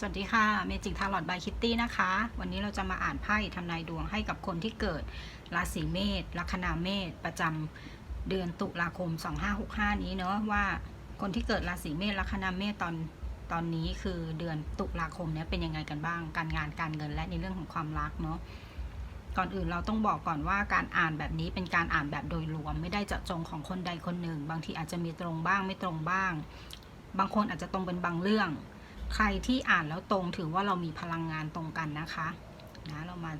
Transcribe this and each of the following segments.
สวัสดีค่ะ เมจิกทาร์ลอตบายคิตตี้นะคะ วันนี้เราจะมาอ่านไพ่ทำนายดวงให้กับคนที่เกิดราศีเมษลัคนาเมษประจำเดือนตุลาคม 2565 นี้เนาะว่าคนที่เกิดราศีเมษลัคนาเมษตอนตอนนี้คือเดือนตุลาคมเนี้ยเป็นยังไงกันบ้าง การงานการเงินและในเรื่องของความรักเนาะก่อนอื่นเราต้องบอกก่อนว่าการอ่านแบบนี้เป็นการอ่านแบบโดยรวม ไม่ได้เจาะจงของคนใดคนหนึ่ง บางทีอาจจะมีตรงบ้างไม่ตรงบ้าง บางคนอาจจะตรงเป็นบางเรื่อง ใครที่อ่านแล้วตรงถือว่าเรามีพลังงานตรงกันนะคะนะเรามา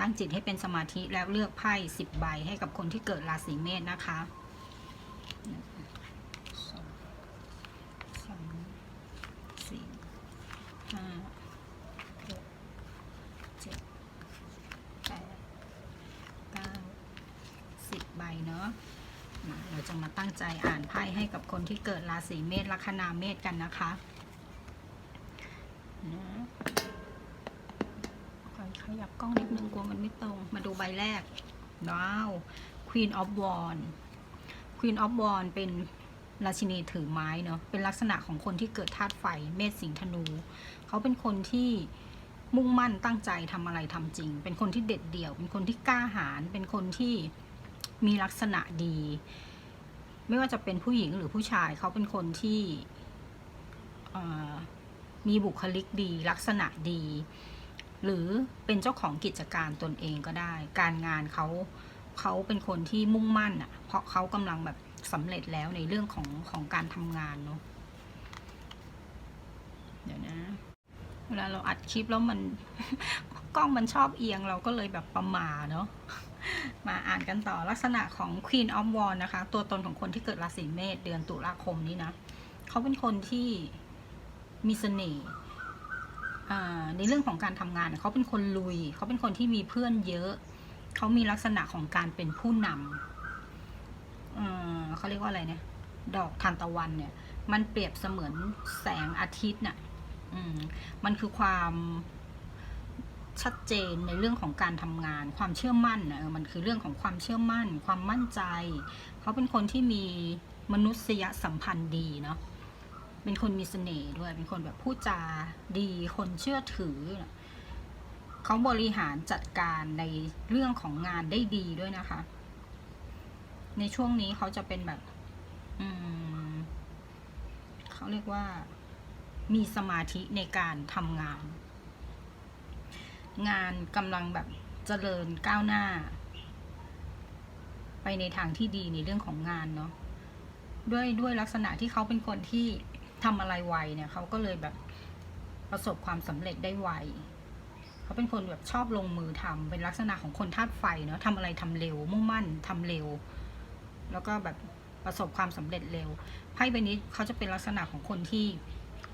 ตั้งจิตให้เป็นสมาธิแล้วเลือกไพ่สิบใบให้กับคนที่เกิดราศีเมษนะคะหนึ่งสองสามสี่ห้าหกเจ็ดแปดเก้าสิบใบเนาะเราจะมาตั้งใจอ่านไพ่ให้กับคนที่เกิดราศีเมษลัคนาเมษกันนะคะ นะขอขยับกล้องนิดนึงกลัวมันไม่ตรง มาดูใบแรก ว้าว Queen of Wands Queen of Wands เป็นราชินีถือไม้เนาะ เป็นลักษณะของคนที่เกิดธาตุไฟ เมษสิงห์ธนู เขาเป็นคนที่มุ่งมั่นตั้งใจทำอะไรทำจริง เป็นคนที่เด็ดเดี่ยว เป็นคนที่กล้าหาญ เป็นคนที่มีลักษณะดี ไม่ว่าจะเป็นผู้หญิงหรือผู้ชาย เขาเป็นคนที่ มีบุคลิกดี ลักษณะดี หรือเป็นเจ้าของกิจการตนเองก็ได้ การงานเขาเขาเป็นคนที่มุ่งมั่นอะ เพราะเขากำลังแบบสำเร็จแล้วในเรื่องของของการทำงานเนาะเดี๋ยวนะเวลาเราอัดคลิปแล้วมัน กล้องมันชอบเอียงเราก็เลยแบบประมาเนาะมาอ่านกันต่อลักษณะของ Queen of w a n d นะคะ ตัวตนของคนที่เกิดราศีเมษเดือนตุลาคมนี้นะ เขาเป็นคนที่ มีเสน่ห์ในเรื่องของการทำงานเขาเป็นคนลุย เขาเป็นคนที่มีเพื่อนเยอะ เขามีลักษณะของการเป็นผู้นำเขาเรียกว่าอะไรเนี่ย ดอกทานตะวันเนี่ย มันเปรียบเสมือนแสงอาทิตย์น่ะอืมมันคือความชัดเจนในเรื่องของการทำงาน ความเชื่อมั่นนะมันคือเรื่องของความเชื่อมั่น ความมั่นใจ เขาเป็นคนที่มีมนุษยสัมพันธ์ดีเนาะ เป็นคนมีเสน่ห์ด้วย เป็นคนแบบพูดจาดี คนเชื่อถือ เขาบริหารจัดการในเรื่องของงานได้ดีด้วยนะคะ ในช่วงนี้เขาจะเป็นแบบ อืมเขาเรียกว่า มีสมาธิในการทำงาน งานกำลังแบบเจริญก้าวหน้า ไปในทางที่ดีในเรื่องของงานเนาะด้วยด้วยลักษณะที่เขาเป็นคนที่ ทำอะไรไวเนี่ยเขาก็เลยแบบประสบความสำเร็จได้ไวเขาเป็นคนแบบชอบลงมือทำเป็นลักษณะของคนธาตุไฟเนาะทำอะไรทำเร็ว มุ่งมั่นทำเร็ว แล้วก็แบบประสบความสำเร็จเร็วไพ่ใบนี้เขาจะเป็นลักษณะของคนที่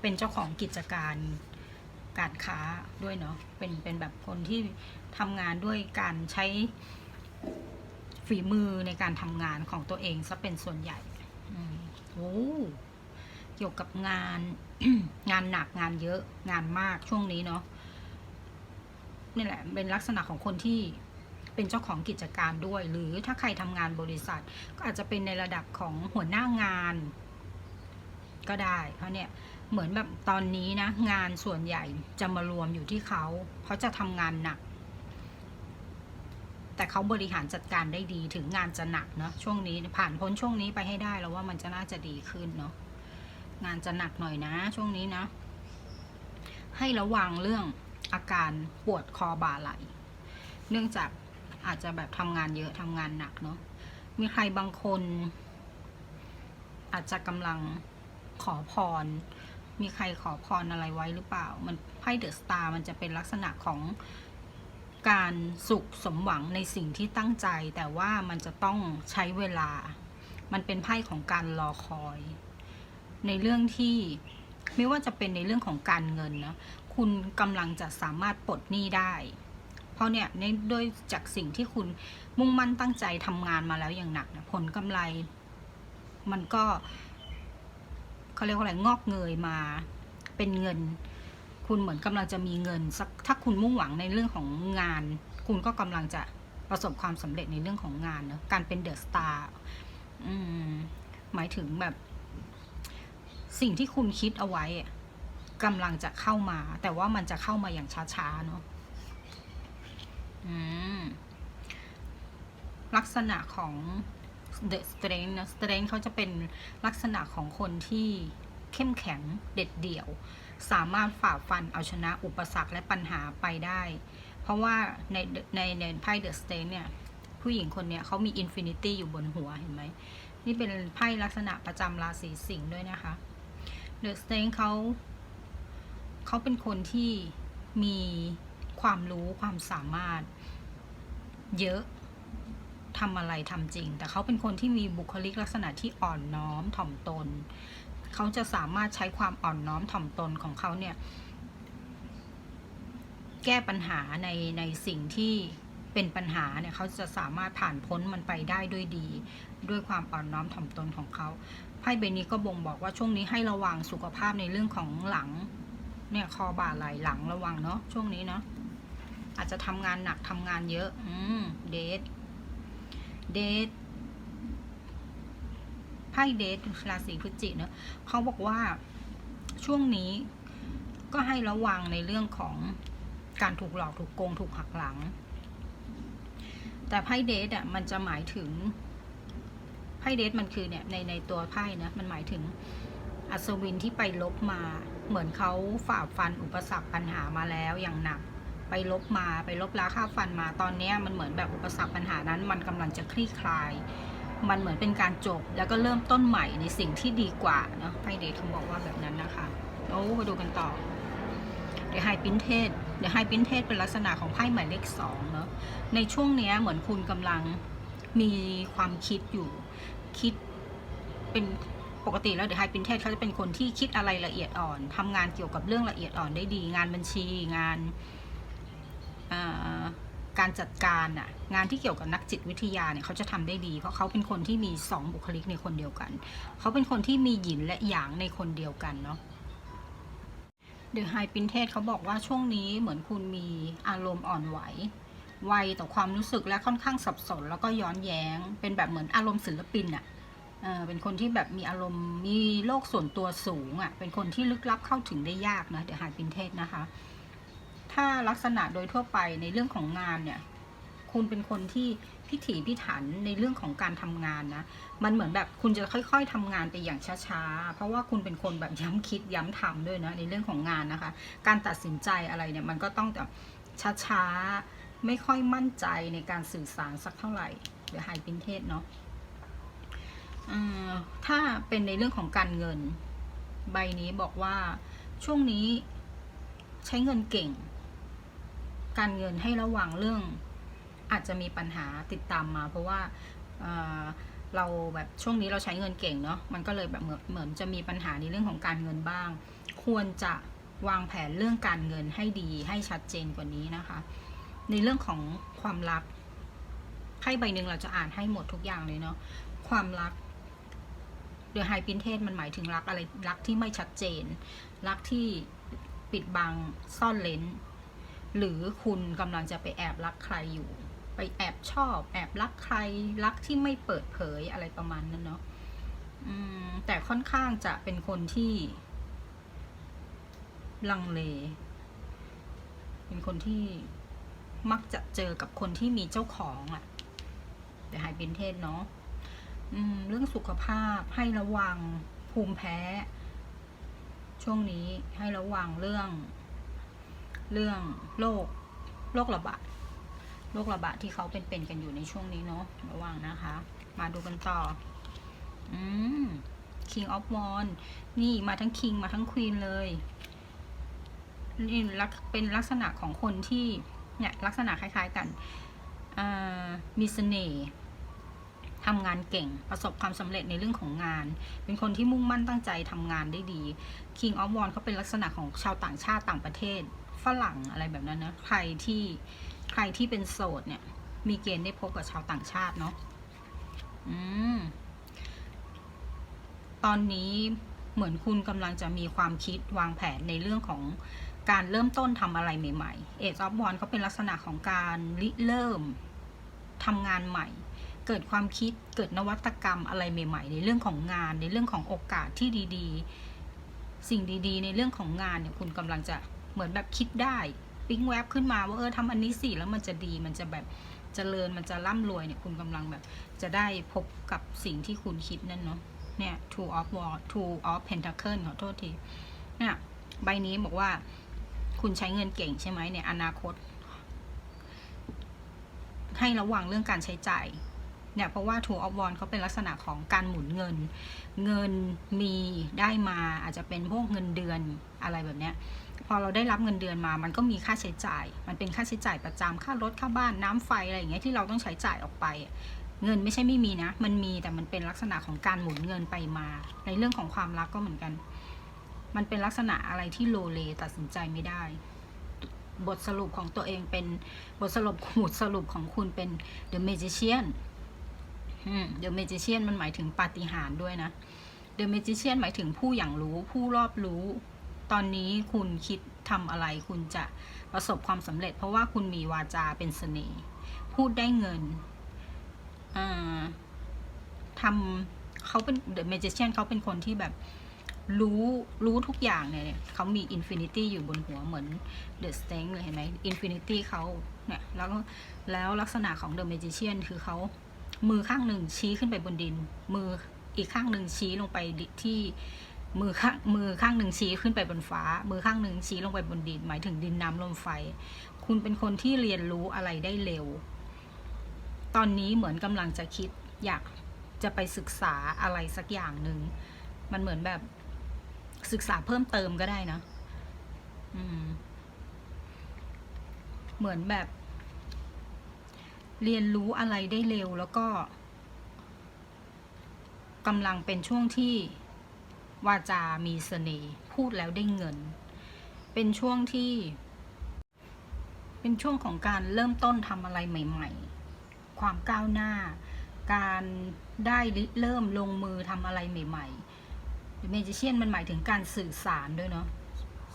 เป็นเจ้าของกิจการการค้าด้วยเนาะเป็นเป็นแบบคนที่ทำงานด้วยการใช้ฝีมือในการทำงานของตัวเองซะเป็นส่วนใหญ่อืมโอ้ เกี่ยวกับงาน งานหนักงานเยอะงานมากช่วงนี้เนาะนี่แหละเป็นลักษณะของคนที่เป็นเจ้าของกิจการด้วย หรือถ้าใครทำงานบริษัท ก็อาจจะเป็นในระดับของหัวหน้างาน ก็ได้เพราะเนี่ยเหมือนแบบตอนนี้นะ งานส่วนใหญ่จะมารวมอยู่ที่เขาเขาจะทำงานหนัก แต่เขาบริหารจัดการได้ดีถึงงานจะหนักเนาะช่วงนี้ผ่านพ้นช่วงนี้ไปให้ได้แล้วว่ามันจะน่าจะดีขึ้นเนาะ งานจะหนักหน่อยนะ ช่วงนี้นะ ให้ระวังเรื่องอาการปวดคอบ่าไหล เนื่องจากอาจจะแบบทำงานเยอะทำงานหนักเนาะมีใครบางคน อาจจะกำลังขอพร มีใครขอพรอะไรไว้หรือเปล่า มันไพ่เดอะสตาร์มันจะเป็นลักษณะของการสุขสมหวังในสิ่งที่ตั้งใจ แต่ว่ามันจะต้องใช้เวลา มันเป็นไพ่ของการรอคอย ในเรื่องที่ไม่ว่าจะเป็นในเรื่องของการเงินนะคุณกำลังจะสามารถปลดหนี้ได้ เพราะเนี่ยด้วยจากสิ่งที่คุณมุ่งมั่นตั้งใจทำงานมาแล้วอย่างหนักนะผลกำไร มันก็เขาเรียกว่าอะไรงอกเงยมาเป็นเงิน คุณเหมือนกำลังจะมีเงินสักถ้าคุณมุ่งหวังในเรื่องของงาน คุณก็กำลังจะประสบความสำเร็จในเรื่องของงานเนะการเป็นเดอะสตาร์หมายถึงแบบ สิ่งที่คุณคิดเอาไว้กำลังจะเข้ามา แต่ว่ามันจะเข้ามาอย่างช้าๆเนาะลักษณะของ the strength นะ strength เขาจะเป็นลักษณะของคนที่เข้มแข็งเด็ดเดี่ยว สามารถฝ่าฟันเอาชนะอุปสรรคและปัญหาไปได้ เพราะว่าในในในไพ่ the strength เนี่ย ผู้หญิงคนเนี้ยเขามี infinity อยู่บนหัวเห็นไหม นี่เป็นไพ่ลักษณะประจำราศีสิงห์ด้วยนะคะ The Strength เขาเขาเป็นคนที่มีความรู้ความสามารถเยอะทำอะไรทำจริง แต่เขาเป็นคนที่มีบุคลิกลักษณะที่อ่อนน้อมถ่อมตน เขาจะสามารถใช้ความอ่อนน้อมถ่อมตนของเขาเนี่ย แก้ปัญหาในในสิ่งที่ เป็นปัญหาเนี่ยเขาจะสามารถผ่านพ้นมันไปได้ด้วยดี ด้วยความอ่อนน้อมถ่อมตนของเขาไพ่ใบนี้ก็บ่งบอกว่าช่วงนี้ให้ระวังสุขภาพในเรื่องของหลัง เนี่ยคอบ่าไหล่หลังระวังเนาะช่วงนี้เนาะอาจจะทำงานหนักทำงานเยอะ อืมเดทเดทไพ่เดทราศีพฤศจิกเนาะเขาบอกว่าช่วงนี้ก็ให้ระวังในเรื่องของการถูกหลอกถูกโกงถูกหักหลัง แต่ไพ่เดทอะมันจะหมายถึงไพ่เดทมันคือเนี่ยในในตัวไพ่นะมันหมายถึงอัศวินที่ไปลบมาเหมือนเขาฝ่าฟันอุปสรรคปัญหามาแล้วอย่างหนัก ไปลบมาไปลบล้าค่าฟันมาตอนนี้มันเหมือนแบบอุปสรรคปัญหานั้น มันกำลังจะคลี่คลาย มันเหมือนเป็นการจบ แล้วก็เริ่มต้นใหม่ในสิ่งที่ดีกว่าเนาะไพ่เดทเขาบอกว่าแบบนั้นนะคะโอ้ไปดูกันต่อเดี๋ยวไฮปินเทส เดี๋ยวไฮปินเทสเป็นลักษณะของไพ่หมายเลขสองเนาะในช่วงนี้เหมือนคุณกำลังมีความคิดอยู่ คิดเป็นปกติแล้วเดี๋ยวไฮปินเทสเขาจะเป็นคนที่คิดอะไรละเอียดอ่อนทำงานเกี่ยวกับเรื่องละเอียดอ่อนได้ดี งานบัญชีงานการจัดการอะงานที่เกี่ยวกับนักจิตวิทยาเนี่ยเขาจะทำได้ดี เพราะเขาเป็นคนที่มีสองบุคลิกในคนเดียวกัน เขาเป็นคนที่มีหยินและหยางในคนเดียวกันเนาะ เดอะไฮปินเทสเขาบอกว่าช่วงนี้เหมือนคุณมีอารมณ์อ่อนไหว ไวต่อความรู้สึกและค่อนข้างสับสน แล้วก็ย้อนแย้ง เป็นแบบเหมือนอารมณ์ศิลปินอะเป็นคนที่แบบมีอารมณ์มีโลกส่วนตัวสูงอะ่ะเป็นคนที่ลึกลับเข้าถึงได้ยากนะเดอะไฮปินเทสนะคะ ถ้าลักษณะโดยทั่วไปในเรื่องของงานเนี่ย คุณเป็นคนที่ พิถีพิถันในเรื่องของการทำงานนะ มันเหมือนแบบคุณจะค่อย ๆทำงานไปอย่างช้าๆ เพราะว่าคุณเป็นคนแบบย้ำคิดย้ำทำด้วยนะในเรื่องของงานนะคะ การตัดสินใจอะไรเนี่ยมันก็ต้องแบบช้าๆ ไม่ค่อยมั่นใจในการสื่อสารสักเท่าไหร่เดี๋ยวไฮปินเทสเนาะถ้าเป็นในเรื่องของการเงิน ใบนี้บอกว่าช่วงนี้ใช้เงินเก่ง การเงินให้ระวังเรื่อง อาจจะมีปัญหาติดตามมา เพราะว่าเราแบบช่วงนี้เราใช้เงินเก่งเนาะมันก็เลยแบบเหมือนเหมือนจะมีปัญหาในเรื่องของการเงินบ้าง ควรจะวางแผนเรื่องการเงินให้ดีให้ชัดเจนกว่านี้นะคะ ในเรื่องของความรักไพ่ใบหนึ่งเราจะอ่านให้หมดทุกอย่างเลยเนาะความรักเดือไฮปินเทสมันหมายถึงรักอะไรรักที่ไม่ชัดเจน รักที่ปิดบังซ่อนเลนหรือคุณกำลังจะไปแอบรักใครอยู่ ไปแอบชอบ แอบรักใครรักที่ไม่เปิดเผยอะไรประมาณนั้นเนาะแต่ค่อนข้างจะเป็นคนที่ ลังเล เป็นคนที่มักจะเจอกับคนที่มีเจ้าของอะ่ะเดี๋ยวหายเป็นเทศเนาะเรื่องสุขภาพให้ระวังภูมิแพ้ ช่วงนี้ให้ระวังเรื่อง เรื่องโรคโรคระบาด โรคระบาดที่เขาเป็นๆกันอยู่ในช่วงนี้เนาะระวังนะคะ มาดูกันต่อ อืม King of w a n d นี่มาทั้ง King มาทั้ง Queen เลยนี่ลักเป็นลักษณะของคนที่เนี่ยลักษณะคล้าย ๆกันมีเสน่ห์ทำงานเก่งประสบความสำเร็จในเรื่องของงาน เป็นคนที่มุ่งมั่นตั้งใจทำงานได้ดี King of w a n d เขาเป็นลักษณะของชาวต่างชาติต่างประเทศ ฝรั่งอะไรแบบนั้นนะ ใครที่ ใครที่เป็นโสดเนี่ย มีเกณฑ์ได้พบกับชาวต่างชาติเนาะอืมตอนนี้เหมือนคุณกำลังจะมีความคิดวางแผนในเรื่องของการเริ่มต้นทำอะไรใหม่ๆ เอจอฟบอลเขาเป็นลักษณะของการริเริ่มทำงานใหม่ เกิดความคิดเกิดนวัตกรรมอะไรใหม่ ๆ ในเรื่องของงาน ในเรื่องของโอกาสที่ดี ๆ สิ่งดี ๆ ในเรื่องของงานเนี่ยคุณกำลังจะเหมือนแบบคิดได้ ปิ๊งแวบขึ้นมาว่าเออทำอันนี้สิแล้วมันจะดีมันจะแบบเจริญมันจะร่ำรวยเนี่ยคุณกำลังแบบ จะได้พบกับสิ่งที่คุณคิดนั่นเนาะเนี่ย two of war two of pentacle ขอโทษทีเนี่ยใบนี้บอกว่าคุณใช้เงินเก่งใช่ไหมเนี่ยอนาคต ให้ระวังเรื่องการใช้จ่ายเนี่ยเพราะว่า Two of Wands เขาเป็นลักษณะของการหมุนเงิน เงินมีได้มาอาจจะเป็นพวกเงินเดือนอะไรแบบเนี้ย พอเราได้รับเงินเดือนมา มันก็มีค่าใช้จ่าย มันเป็นค่าใช้จ่ายประจำค่ารถค่าบ้านน้ำไฟอะไรอย่างเงี้ยที่เราต้องใช้จ่ายออกไป เงินไม่ใช่ไม่มีนะ มันมีแต่มันเป็นลักษณะของการหมุนเงินไปมา ในเรื่องของความรักก็เหมือนกัน มันเป็นลักษณะอะไรที่โลเลตัดสินใจไม่ได้ บทสรุปของตัวเองเป็นบทสรุปบทสรุปของคุณเป็น The Magician อืม The Magician มันหมายถึงปาฏิหาริย์ด้วยนะ The Magician หมายถึงผู้อย่างรู้ผู้รอบรู้ ตอนนี้คุณคิดทำอะไร คุณจะประสบความสำเร็จ เพราะว่าคุณมีวาจาเป็นเสน่ห์ พูดได้เงินอ่าทำเขาเป็น The Magician เขาเป็นคนที่แบบรู้รู้ทุกอย่างเนี่ยเขามีอินฟินิตี้อยู่บนหัวเหมือนเดอะสเต็งเลยเห็นไหมอินฟินิตี้เขาเนี่ยแล้วแล้วลักษณะของเดอะเมจิเชียนคือเขามือข้างหนึ่งชี้ขึ้นไปบนดิน มืออีกข้างหนึ่งชี้ลงไปที่ มือข้างมือข้างหนึ่งชี้ขึ้นไปบนฟ้า มือข้างหนึ่งชี้ลงไปบนดิน หมายถึงดินน้ำลมไฟ คุณเป็นคนที่เรียนรู้อะไรได้เร็ว ตอนนี้เหมือนกำลังจะคิดอยากจะไปศึกษาอะไรสักอย่างหนึ่ง มันเหมือนแบบศึกษาเพิ่มเติมก็ได้นะอืมเหมือนแบบ เรียนรู้อะไรได้เร็วแล้วก็กำลังเป็นช่วงที่ วาจามีเสน่ห์พูดแล้วได้เงิน เป็นช่วงที่ เป็นช่วงของการเริ่มต้นทำอะไรใหม่ ๆ ความก้าวหน้า การได้เริ่มลงมือทำอะไรใหม่ๆเมจิเชียนมันหมายถึงการสื่อสารด้วยเนาะ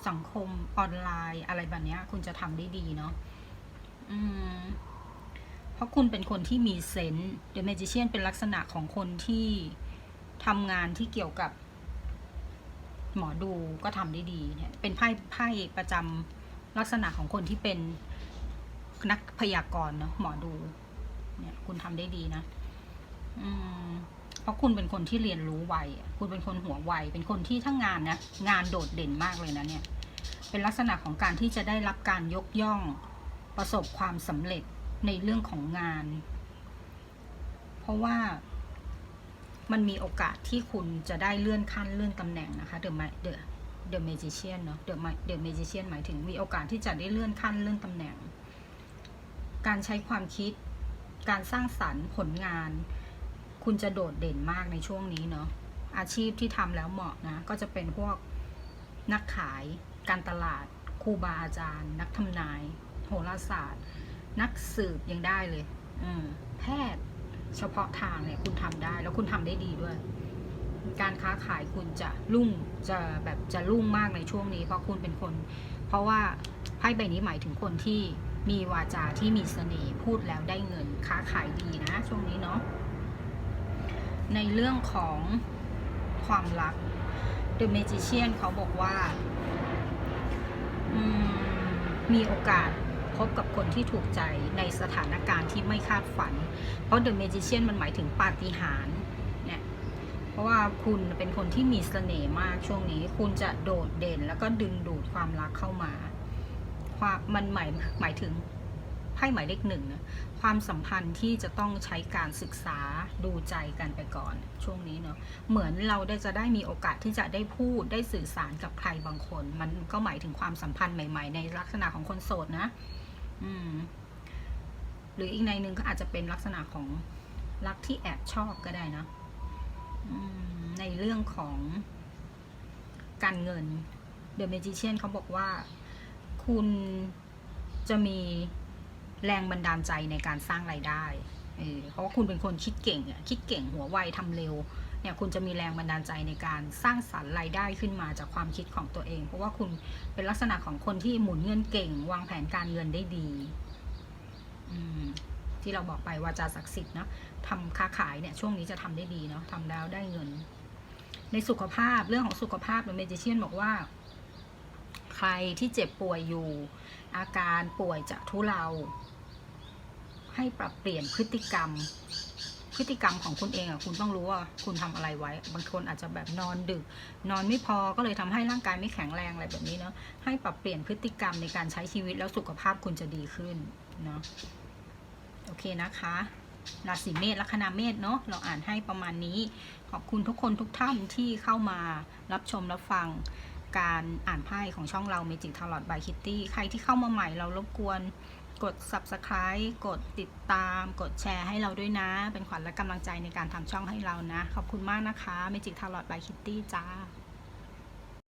สังคมออนไลน์อะไรแบบนี้คุณจะทำได้ดีเนาะเพราะคุณเป็นคนที่มีเซนส์เดอะเมจิเชียนเป็นลักษณะของคนที่ทำงานที่เกี่ยวกับ หมอดูก็ทำได้ดีเนี่ยเป็นไพ่ไพ่ประจำลักษณะของคนที่เป็นนักพยากรณ์เนาะหมอดู เนี่ยคุณทำได้ดีนะ อืมเพราะคุณเป็นคนที่เรียนรู้ไวคุณเป็นคนหัวไวเป็นคนที่ทั้งงานนะงานโดดเด่นมากเลยนะเนี่ย เป็นลักษณะของการที่จะได้รับการยกย่องประสบความสำเร็จในเรื่องของงาน เพราะว่า มันมีโอกาสที่คุณจะได้เลื่อนขั้นเลื่อนตำแหน่งนะคะ The Ma- The The Magician เนาะ The Ma- The Magician หมายถึงมีโอกาสที่จะได้เลื่อนขั้นเลื่อนตำแหน่ง การใช้ความคิด การสร้างสรรค์ผลงาน คุณจะโดดเด่นมากในช่วงนี้เนาะอาชีพที่ทำแล้วเหมาะนะก็จะเป็นพวกนักขาย การตลาดครูบาอาจารย์ นักทำนาย โหราศาสตร์ นักสืบยังได้เลยแพทย์ เฉพาะทางเนี่ยคุณทำได้แล้วคุณทำได้ดีด้วย การค้าขายคุณจะรุ่งจะแบบจะรุ่งมากในช่วงนี้ เพราะคุณเป็นคน เพราะว่าไพ่ใบนี้หมายถึงคนที่มีวาจาที่มีเสน่ห์พูดแล้วได้เงินค้าขายดีนะ ช่วงนี้เนาะในเรื่องของความรัก The Magician เขาบอกว่ามมีโอกาส พบกับคนที่ถูกใจในสถานการณ์ที่ไม่คาดฝัน เพราะ The Magician มันหมายถึงปาฏิหาริย์เนี่ยเพราะว่าคุณเป็นคนที่มีเสน่ห์มากช่วงนี้ คุณจะโดดเด่นแล้วก็ดึงดูดความรักเข้ามาความมันหมายหมายถึงไพ่หมายเลขหนึ่งนะความสัมพันธ์ที่จะต้องใช้การศึกษาดูใจกันไปก่อน ช่วงนี้เนาะเหมือนเราได้จะได้มีโอกาสที่จะได้พูดได้สื่อสารกับใครบางคน มันก็หมายถึงความสัมพันธ์ใหม่ ๆ ในลักษณะของคนโสดนะ อืมหรืออีกในหนึ่งก็อาจจะเป็นลักษณะของรักที่แอบชอบก็ได้นะในเรื่องของการเงิน The Magician เขาบอกว่า คุณจะมีแรงบันดาลใจในการสร้างไรายได้เออเพราะว่าคุณเป็นคนคิดเก่งอะคิดเก่งหัวไวทำเร็ว เนี่ยคุณจะมีแรงบันดาลใจในการสร้างสรรค์รายได้ขึ้นมาจากความคิดของตัวเอง เพราะว่าคุณเป็นลักษณะของคนที่หมุนเงินเก่ง วางแผนการเงินได้ดีที่เราบอกไปว่าจาศักดิ์สิทธิ์นะทำค้าขายเนี่ยช่วงนี้จะทำได้ดีเนาะทำแล้วได้เงิน ในสุขภาพเรื่องของสุขภาพหรือเมจิเชียนบอกว่า ใครที่เจ็บป่วยอยู่ อาการป่วยจะทุเลาให้ปรับเปลี่ยนพฤติกรรม พฤติกรรมของคุณเองอะคุณต้องรู้ว่าคุณทำอะไรไว้ บางคนอาจจะแบบนอนดึก นอนไม่พอก็เลยทำให้ร่างกายไม่แข็งแรงอะไรแบบนี้เนาะให้ปรับเปลี่ยนพฤติกรรมในการใช้ชีวิตแล้วสุขภาพคุณจะดีขึ้นเนาะโอเคนะคะราศีเมษลัคนาเมษเนาะเราอ่านให้ประมาณนี้ ขอบคุณทุกคนทุกท่านที่เข้ามารับชมรับฟังการอ่านไพ่ของช่องเรา Magic Tarot by Kitty ใครที่เข้ามาใหม่เรารบกวน กด Subscribe กดติดตาม กดแชร์ให้เราด้วยนะ เป็นขวัญและกำลังใจในการทำช่องให้เรานะ ขอบคุณมากนะคะเมจิกทาร์ลอตบายคิตตี้จ้า